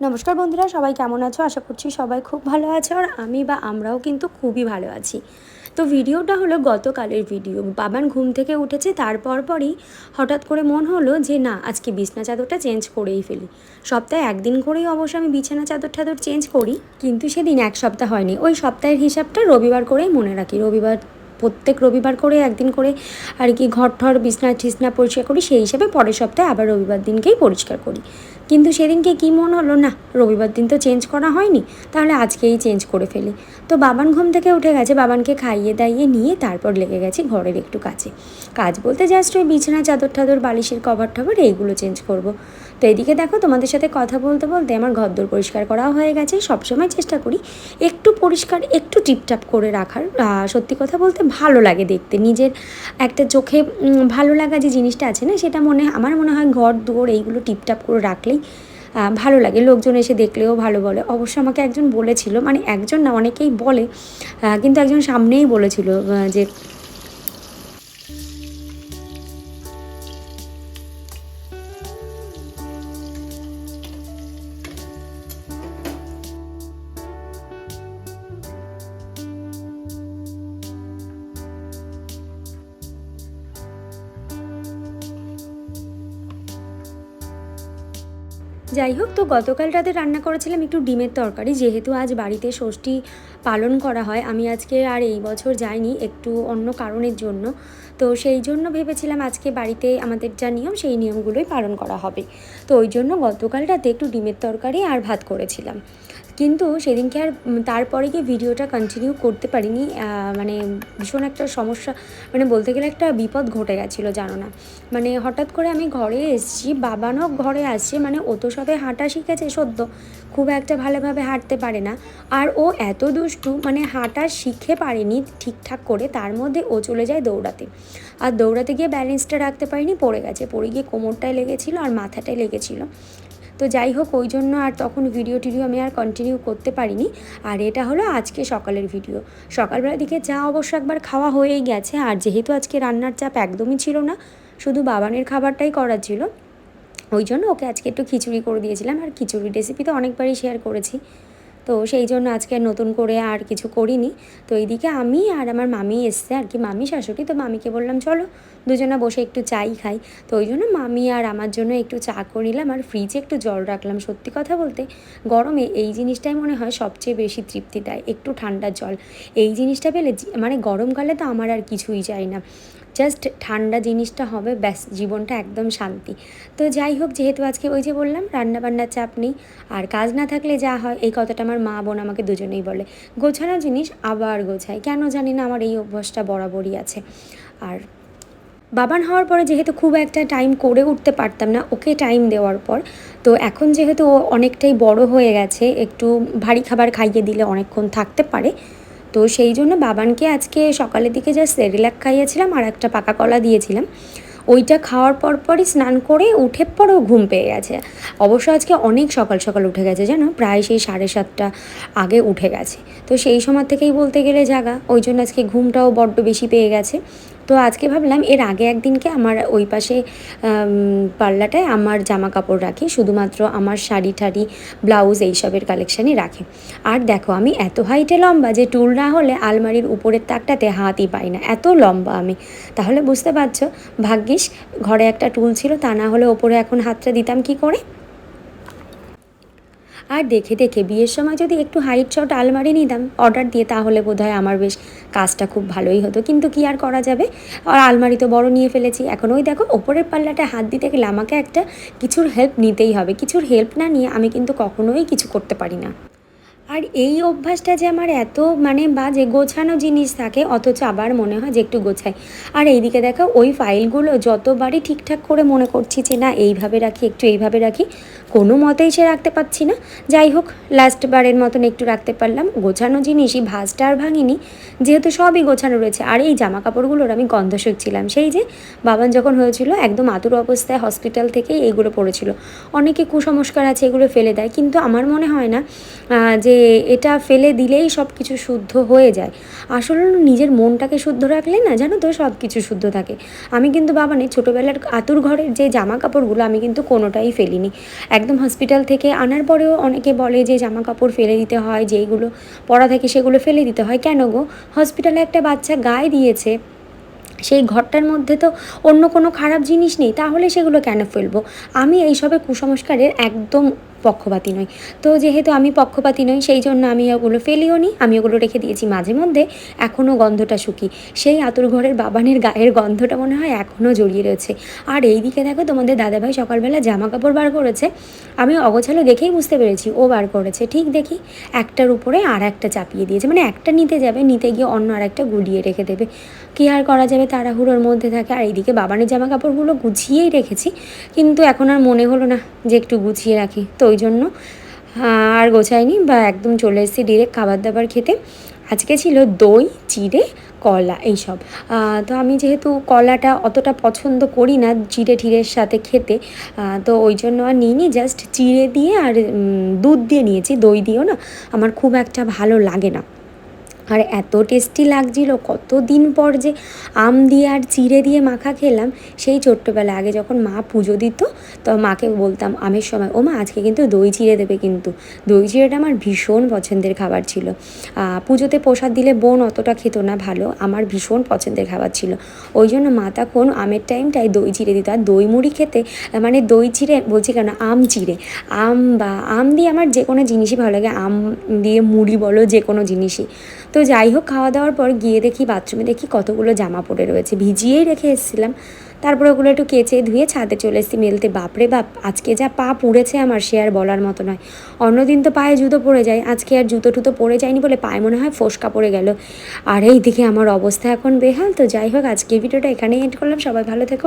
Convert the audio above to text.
নমস্কার বন্ধুরা, সবাই কেমন আছো? আশা করছি সবাই খুব ভালো আছে আর আমি বা আমরাও কিন্তু খুবই ভালো আছি। তো ভিডিওটা হলো গতকালের ভিডিও। বাবান ঘুম থেকে উঠেছে তারপর পরই হঠাৎ করে মন হলো যে, না, আজকে বিছনা চাদরটা চেঞ্জ করেই ফেলি। সপ্তাহে একদিন করেই অবশ্য আমি বিছানা চাদর টাদর চেঞ্জ করি, কিন্তু সেদিন এক সপ্তাহ হয়নি। ওই সপ্তাহের হিসাবটা রবিবার করেই মনে রাখি। রবিবার প্রত্যেক রবিবার করে একদিন করে আর কি ঘর ঠর, বিছনা টিছনা পরিষ্কার করি, সেই হিসাবে পরের সপ্তাহে আবার রবিবার দিনকেই পরিষ্কার করি। কিন্তু সেদিনকে কী মন হলো? না, রবিবার দিন তো চেঞ্জ করা হয়নি, তাহলে আজকেই চেঞ্জ করে ফেলি। তো বাবান ঘুম থেকে উঠে গেছে, বাবানকে খাইয়ে দাইয়ে নিয়ে তারপর লেগে গেছি ঘরের একটু কাছে। কাজ বলতে জাস্ট ওই বিছানা চাদর টাদর বালিশের কভার টভার এইগুলো চেঞ্জ করব। তো এদিকে দেখো, তোমাদের সাথে কথা বলতে বলতে আমার ঘরদোর পরিষ্কার করাও হয়ে গেছে। সবসময় চেষ্টা করি একটু পরিষ্কার, একটু টিপটাপ করে রাখার। সত্যি কথা বলতে ভালো লাগে দেখতে। নিজের একটা চোখে ভালো লাগা যে জিনিসটা আছে না, সেটা মনে, আমার মনে হয় ঘর দুয়ার এইগুলো টিপটাপ করে রাখলেই ভালো লাগে। লোকজন এসে দেখলেও ভালো বলে। অবশ্য আমাকে একজন বলেছিল মানে একজন না, অনেকেই বলে কিন্তু একজন সামনেই বলেছিল যে যাই হোক, তো গতকাল রাতে রান্না করেছিলাম একটু ডিমের তরকারি। যেহেতু আজ বাড়িতে ষষ্ঠী পালন করা হয়, আমি আজকে আর এই বছর যাইনি, একটু অন্য কারণের জন্য। তো সেই জন্য ভেবেছিলাম আজকে বাড়িতে আমাদের যা নিয়ম, সেই নিয়মগুলোই পালন করা হবে। তো ওই জন্য গতকাল রাতে একটু ডিমের তরকারি আর ভাত করেছিলাম। কিন্তু সেদিনকে আর তারপরে গিয়ে ভিডিওটা কন্টিনিউ করতে পারিনি মানে ভীষণ একটা সমস্যা মানে বলতে গেলে একটা বিপদ ঘটে গেছিল, জানো না। মানে হঠাৎ করে আমি ঘরে এসেছি বাবানও ঘরে আসছে মানে ও তো সবে হাঁটা শিখেছে, সদ্য। খুব একটা ভালোভাবে হাঁটতে পারে না। আর ও এত দুষ্টু মানে হাঁটা শিখে পারেনি ঠিকঠাক করে, তার মধ্যে ও চলে যায় দৌড়াতে। আর দৌড়াতে গিয়ে ব্যালেন্সটা রাখতে পারিনি, পড়ে গেছে। পড়ে গিয়ে কোমরটায় লেগেছিলো আর মাথাটায় লেগেছিলো। তো যাই হোক, ওই জন্য আর তখন ভিডিও টিডিও আমি আর কন্টিনিউ করতে পারিনি। আর এটা হলো আজকে সকালের ভিডিও সকালবেলার দিকে চা অবশ্য একবার খাওয়া হয়েই গেছে, আর যেহেতু আজকে রান্নার চাপ একদমই ছিল না, শুধু বাবানের খাবারটাই করার ছিল। ওই জন্য ওকে আজকে একটু খিচুড়ি করে দিয়েছিলাম, আর খিচুড়ি রেসিপি তো অনেকবারই শেয়ার করেছি। তো সেই জন্য আজকে নতুন করে আর কিছু করিনি। তো এইদিকে আমি আর আমার মামি এসছে আর কি, মামি, শাশুড়ি, তো মামিকে বললাম, চলো দুজনে বসে একটু চাই খাই। তো ওই জন্য মামি আর আমার জন্য একটু চা করে নিলাম আর ফ্রিজে একটু জল রাখলাম। সত্যি কথা বলতে গরমে এই জিনিসটাই মনে হয় সবচেয়ে বেশি তৃপ্তি দেয়, একটু ঠান্ডা জল। এই জিনিসটা পেলে মানে গরমকালে তো আমার আর কিছুই চাই না। জাস্ট ঠান্ডা জিনিসটা হবে, ব্যাস, জীবনটা একদম শান্তি। তো যাই হোক, যেহেতু আজকে ওই যে বললাম রান্না বান্নার চাপ নেই, আর কাজ না থাকলে যা হয়, এই কথাটা আমার মা বোন আমাকে দুজনেই বলে। গোছানো জিনিস আবার গোছায়। কেন জানি না আমার এই অভ্যাসটা বরাবরই আছে। আর বাবান হওয়ার পরে যেহেতু খুব একটা টাইম করে উঠতে পারতাম না, ওকে টাইম দেওয়ার পর, তো এখন যেহেতু ও অনেকটাই বড় হয়ে গেছে, একটু ভারী খাবার খাইয়ে দিলে অনেকক্ষণ থাকতে পারে তো সেই জন্য বাবানকে আজকে সকালের দিকে যা সেরিলাক খাইয়েছিলাম আর একটা পাকা কলা দিয়েছিলাম। ওইটা খাওয়ার পর পরই স্নান করে উঠে পরেও ঘুম পেয়ে গেছে। অবশ্য আজকে অনেক সকাল সকাল উঠে গেছে যেন প্রায় সেই সাড়ে সাতটা আগে উঠে গেছে। তো সেই সময় থেকেই বলতে গেলে জাগা। ওই জন্য আজকে ঘুমটাও বড্ড বেশি পেয়ে গেছে। তো আজকে ভাবলাম এর আগে একদিনকে আমার ওই পাশে পাল্লাটায় আমার জামা কাপড় রাখি, শুধুমাত্র আমার শাড়ি ঠাড়ি, ব্লাউজ এইসবের কালেকশানই রাখে। আর দেখো, আমি এত হাইটে লম্বা যে টুল না হলে আলমারির উপরের তাকটাতে হাতই পাই না, এত লম্বা আমি। তাহলে বুঝতে পারছ, ভাগ্যিস ঘরে একটা টুল ছিল, তা না হলে ওপরে এখন হাতটা দিতাম কি করে? আর দেখে দেখে বিয়ের সময় যদি একটু হাইট শট আলমারি নিতাম অর্ডার দিয়ে, তাহলে বোধহয় আমার বেশ কাজটা খুব ভালোই হতো। কিন্তু কি আর করা যাবে? আর আলমারি তো বড় নিয়ে ফেলেছি। এখন ওই দেখো, ওপরের পাল্লাটা হাত দিতে গেলে আমাকে একটা কিছুর হেল্প নিতেই হবে। কিছুর হেল্প না নিয়ে আমি কিন্তু কখনোই কিছু করতে পারি না। আর এই অভ্যাসটা যে আমার এত মানে বাজে গোছানো জিনিস থাকে, অথচ আবার মনে হয় যে একটু গোছাই। আর এইদিকে দেখো, ওই ফাইলগুলো যতবারই ঠিকঠাক করে মনে করছি যে না, এইভাবে রাখি, একটু এইভাবে রাখি, কোনো মতেই সে রাখতে পারছি না। যাই হোক লাস্ট বারের মতন একটু রাখতে পারলাম। গোছানো জিনিসই ভাজটা আর ভাঙিনি, যেহেতু সবই গোছানো রয়েছে। আর এই জামা কাপড়গুলোর আমি গন্ধ শুকছিলাম। সেই যে বাবান যখন হয়েছিল, একদম আতুর অবস্থায় হসপিটাল থেকেই এইগুলো পড়েছিল। অনেকে কুসংস্কার আছে, এগুলো ফেলে দেয়। কিন্তু আমার মনে হয় না যে এটা ফেলে দিলেই সব কিছু শুদ্ধ হয়ে যায়। আসলে নিজের মনটাকে শুদ্ধ রাখলে না জানো তো সব কিছু শুদ্ধ থাকে। আমি কিন্তু বাবানের ছোটোবেলার আতুর ঘরের যে জামা কাপড়গুলো আমি কিন্তু কোনোটাই ফেলিনি। একদম হসপিটাল থেকে আনার পরেও অনেকে বলে যে জামা কাপড় ফেলে দিতে হয়, যেইগুলো পরা থাকে সেগুলো ফেলে দিতে হয়। কেন গো? হসপিটালে একটা বাচ্চা গায়ে দিয়েছে, সেই ঘরটার মধ্যে তো অন্য কোনো খারাপ জিনিস নেই, তাহলে সেগুলো কেন ফেলব? আমি এইসবের কুসংস্কারের একদম পক্ষপাতী নই। তো যেহেতু আমি পক্ষপাতি নই, সেই জন্য আমি ওগুলো ফেলিও নি, আমি ওগুলো রেখে দিয়েছি মাঝে মধ্যে এখনও গন্ধটা শুকি। সেই আতুর ঘরের বাবানের গায়ের গন্ধটা মনে হয় এখনও জড়িয়ে রয়েছে। আর এই দিকে দেখো তোমাদের দাদাভাই সকালবেলা জামা কাপড় বার করেছে, আমি অগোছালো দেখেই বুঝতে পেরেছি, ও বার করেছে। ঠিক দেখি, একটার উপরে আর একটা চাপিয়ে দিয়েছে মানে একটা নিতে যাবে, নিতে গিয়ে অন্য আর একটা গুলিয়ে রেখে দেবে। কী আর করা যাবে, তাড়াহুড়োর মধ্যে থাকে। আর এইদিকে বাবানের জামা কাপড়গুলো গুছিয়েই রেখেছি, কিন্তু এখন আর মনে হলো না যে একটু গুছিয়ে রাখি। তো ওই জন্য আর গোছাইনি বা একদম চলে এসেছি ডিরেক্ট খাবার দাবার খেতে। আজকে ছিল দই চিড়ে কলা এইসব। তো আমি যেহেতু কলাটা অতটা পছন্দ করি না চিড়ে ঠিরের সাথে খেতে তো ওই জন্য আর নিইনি জাস্ট চিড়ে দিয়ে আর দুধ দিয়ে নিয়েছি, দই দিয়েও না। আমার খুব একটা ভালো লাগে না। আর এত টেস্টি লাগছিল, কতদিন পর যে আম দিয়ে আর চিড়ে দিয়ে মাখা খেলাম, সেই ছোট্টবেলা আগে যখন মা পুজো দিত, তো মাকে বলতাম আমের সময় ও মা আজকে কিন্তু দই চিড়ে দেবে কিন্তু। দই চিড়েটা আমার ভীষণ পছন্দের খাবার ছিল। পুজোতে প্রসাদ দিলে বোন অতটা খেত না, ভালো, আমার ভীষণ পছন্দের খাবার ছিল। ওই জন্য মা তখন আমের টাইমটাই দই চিড়ে দিত। আর দই মুড়ি খেতে মানে দই চিড়ে বলছি কেন, আম চিড়ে। আম বা, আম দিয়ে আমার যে কোনো জিনিসই ভালো লাগে, আম দিয়ে মুড়ি বলো যে কোনো জিনিসই। তো যাই হোক, খাওয়া দাওয়ার পর গিয়ে দেখি বাথরুমে দেখি কতগুলো জামা পড়ে রয়েছে। ভিজিয়েই রেখে এসেছিলাম। তারপরে ওগুলো একটু কেচে ধুয়ে ছাদে চলে এসেছি মেলতে। বাপরে বাপ, আজকে যা পা পুড়েছে আমার, সে আর বলার মতো নয়। অন্যদিন তো পায়ে জুতো পড়ে যায়, আজকে আর জুতো টুতো পড়ে যায়নি বলে পায়ে মনে হয় ফোসকা পড়ে গেল। আর এই দিকে আমার অবস্থা এখন বেহাল। তো যাই হোক, আজকে ভিডিওটা এখানেই এন্ড করলাম। সবাই ভালো থেকো